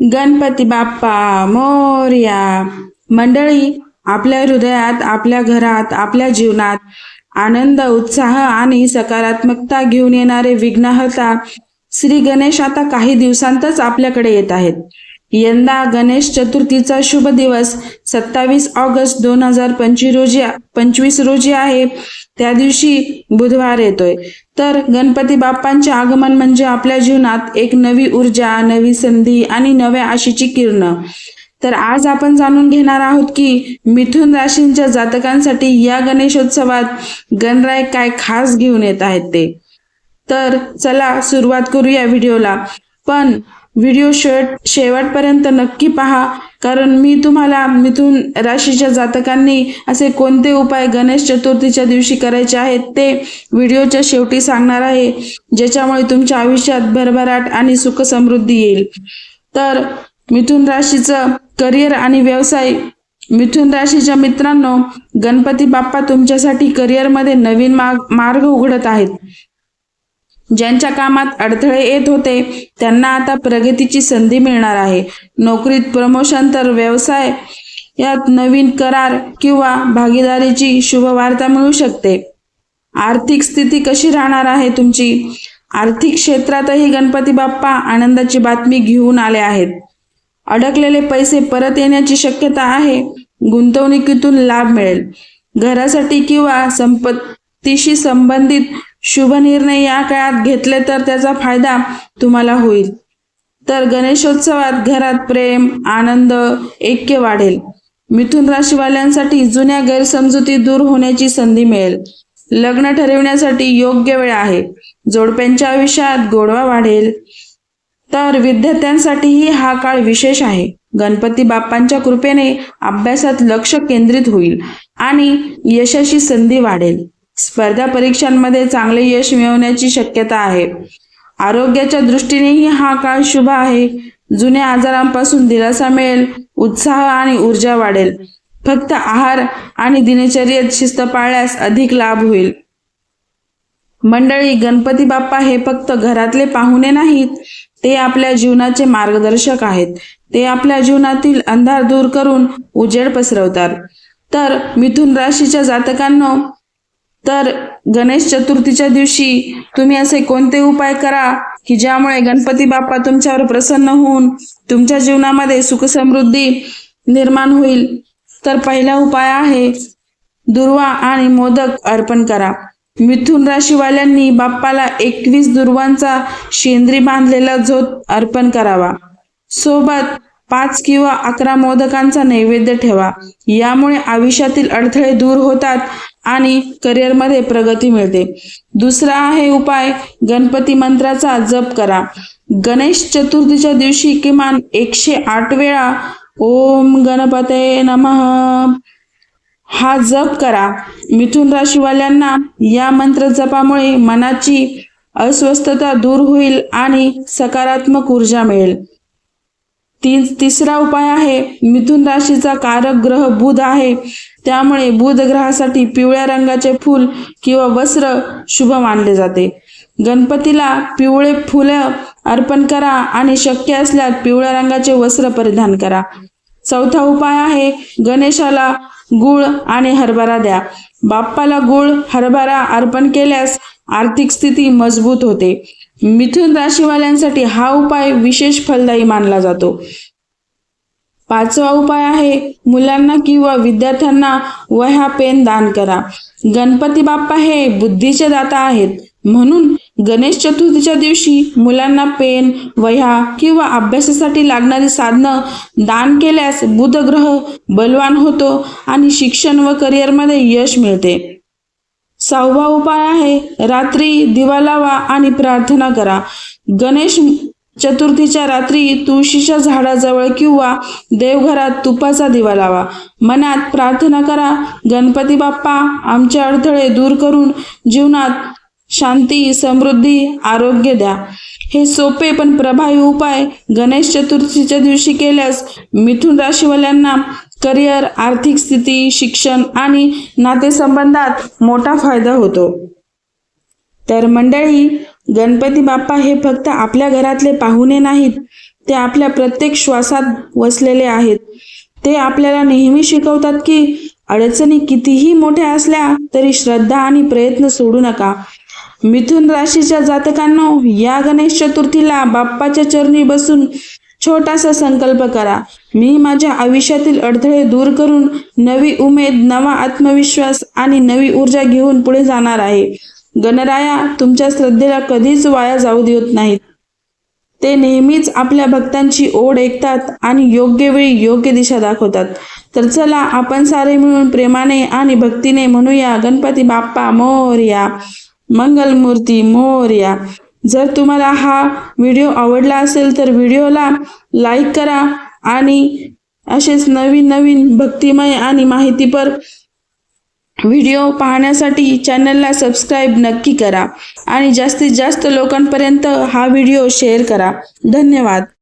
गणपती बाप्पा मोर्या मंडळी आपल्या हृदयात आपल्या घरात आपल्या जीवनात आनंद उत्साह आणि सकारात्मकता घेऊन येणारे विघ्नहर्ता श्री गणेश आता काही दिवसांतच आपल्याकडे येत आहेत. यंदा गणेश चतुर्थीचा शुभ दिवस सत्तावीस ऑगस्ट दोन हजार पंचवीस रोजी पंचवीस रोजी आहे. त्या दिवशी बुधवार येतोय. तर गणपती बाप्पांचे आगमन म्हणजे आपल्या जीवनात एक नवी ऊर्जा नवी संधी आणि नव्या आशेची किरण. तर आज आपण जाणून घेणार आहोत की मिथुन राशींच्या जातकांसाठी या गणेशोत्सवात गणराय काय खास घेऊन येत आहेत ते. तर चला सुरुवात करूया व्हिडिओला. पण व्हिडिओ शेवट शेवटपर्यंत नक्की पहा. कारण मी तुम्हाला मिथून राशीच्या जातकांनी असे कोणते उपाय गणेश चतुर्थीच्या दिवशी करायचे आहेत ते व्हिडिओच्या शेवटी सांगणार आहे. ज्याच्यामुळे तुमच्या आयुष्यात भरभराट आणि सुख समृद्धी येईल. तर मिथुन राशीचं करिअर आणि व्यवसाय. मिथुन राशीच्या मित्रांनो गणपती बाप्पा तुमच्यासाठी करिअरमध्ये नवीन मार्ग मार्ग उघडत आहेत. ज्यांच्या कामात अडथळे येत होते त्यांना आता प्रगतीची संधी मिळणार आहे. नोकरीत प्रमोशन तर व्यवसाय यात नवीन करार किंवा भागीदारीची शुभवार्ता मिळू शकते. आर्थिक स्थिती कशी राहणार आहे तुमची? आर्थिक क्षेत्रातही गणपती बाप्पा आनंदाची बातमी घेऊन आले आहेत. अडकलेले पैसे परत येण्याची शक्यता आहे. गुंतवणुकीतून लाभ मिळेल. घरासाठी किंवा संपत्तीशी संबंधित शुभ निर्णय या काळात घेतले तर त्याचा फायदा तुम्हाला होईल. तर गणेशोत्सवात घरात प्रेम आनंद ऐक्य वाढेल. मिथुन राशीवाल्यांसाठी जुन्या गैरसमजुती दूर होण्याची संधी मिळेल. लग्न ठरविण्यासाठी योग्य वेळ आहे. जोडप्यांच्या आयुष्यात गोडवा वाढेल. तर विद्यार्थ्यांसाठीही हा काळ विशेष आहे. गणपती बाप्पांच्या कृपेने अभ्यासात लक्ष केंद्रित होईल आणि यशाची संधी वाढेल. स्पर्धा परीक्षांमध्ये चांगले यश मिळवण्याची शक्यता आहे. आरोग्याच्या दृष्टीनेही हा काळ शुभ आहे. जुन्या आजारांपासून दिलासा मिळेल उत्साह आणि ऊर्जा वाढेल. फक्त आहार आणि दिनचर्येत शिस्त पाळल्यास अधिक लाभ होईल. मंडळी गणपती बाप्पा हे फक्त घरातले पाहुणे नाहीत ते आपल्या जीवनाचे मार्गदर्शक आहेत. ते आपल्या जीवनातील अंधार दूर करून उजेड पसरवतात. तर मिथुन राशीच्या जातकांना तर गणेश चतुर्थीच्या दिवशी तुम्ही असे कोणते उपाय करा की ज्यामुळे गणपती बाप्पा तुमच्यावर प्रसन्न होऊन तुमच्या जीवनामध्ये सुखसमृद्धी निर्माण होईल? तर पहिला उपाय आहे दुर्वा आणि मोदक अर्पण करा. मिथुन राशीवाल्यांनी बाप्पाला एकवीस दुर्वांचा शेंद्री बांधलेला झोत अर्पण करावा. सोबत पाच किंवा अकरा मोदकांचा नैवेद्य ठेवा. यामुळे आयुष्यातील अडथळे दूर होतात आणि करिअरमध्ये प्रगती मिळते. दुसरा आहे उपाय गणपती मंत्राचा जप करा. गणेश चतुर्थीच्या दिवशी किमान एकशे आठ वेळा ओम गणपते नमः. हा जप करा. मिथुन राशीवाल्यांना या मंत्र जपामुळे मनाची अस्वस्थता दूर होईल आणि सकारात्मक ऊर्जा मिळेल. तीन तिसरा उपाय आहे मिथुन राशीचा कारक ग्रह बुध आहे. त्यामुळे बुध ग्रहासाठी पिवळ्या रंगाचे फूल किंवा वस्त्र शुभ मानले जाते. गणपतीला पिवळे फुलं अर्पण करा आणि शक्य असल्यास पिवळ्या रंगाचे वस्त्र परिधान करा. चौथा उपाय आहे गणेशाला गुळ आणि हरभरा द्या. बाप्पाला गुळ हरभरा अर्पण केल्यास आर्थिक स्थिती मजबूत होते. मिथुन राशीवाल्यांसाठी हा उपाय विशेष फलदायी मानला जातो. पाचवा उपाय आहे मुलांना किंवा विद्यार्थ्यांना वह्या पेन दान करा. गणपती बाप्पा हे बुद्धीचे दाता आहेत. म्हणून गणेश चतुर्थीच्या दिवशी मुलांना पेन वह्या किंवा अभ्यासासाठी लागणारी साधनं दान केल्यास बुध ग्रह बलवान होतो आणि शिक्षण व करिअरमध्ये यश मिळते. सहावा उपाय आहे रात्री दिवा लावा आणि प्रार्थना करा. गणेश चतुर्थीच्या रात्री तुळशीच्या झाडाजवळ किंवा देवघरात तुपाचा दिवा लावा. मनात प्रार्थना करा गणपती बाप्पा आमचे अडथळे दूर करून जीवनात शांती समृद्धी आरोग्य द्या. हे सोपे पण प्रभावी उपाय गणेश चतुर्थीच्या दिवशी केल्यास मिथुन राशीवाल्यांना करिअर आर्थिक स्थिती शिक्षण आणि नातेसंबंधात मोठा फायदा होतो. तर मंडळी गणपती बाप्पा हे फक्त आपल्या घरातले पाहुणे नाहीत ते आपल्या प्रत्येक श्वासात वसलेले आहेत. ते आपल्याला नेहमी शिकवतात की अडचणी कितीही मोठ्या असल्या तरी श्रद्धा आणि प्रयत्न सोडू नका. मिथुन राशीच्या जातकांनो या गणेश चतुर्थीला बाप्पाच्या चरणी बसून छोटासा संकल्प करा. मी माझ्या आयुष्यातील अडथळे दूर करून नवी उमेद नवा आत्मविश्वास आणि नवी ऊर्जा घेऊन पुढे जाणार आहे. गणराया तुमच्या श्रद्धेला कधीच वाया जाऊ देत नाहीत. ते नेहमीच आपल्या भक्तांची ओढ ऐकतात आणि योग्य वेळी योग्य दिशा दाखवतात. तर चला आपण सारे मिळून प्रेमाने आणि भक्तीने म्हणूया गणपती बाप्पा मोर्या. मंगलमूर्ती मोर्या. जर तुम्हाला हा व्हिडिओ आवडला असेल तर व्हिडिओला लाईक करा आणि असेच नवीन नवीन भक्तिमय आणि माहितीपर व्हिडिओ पाहण्यासाठी चॅनलला सबस्क्राईब नक्की करा आणि जास्तीत जास्त लोकांपर्यंत हा व्हिडिओ शेअर करा. धन्यवाद.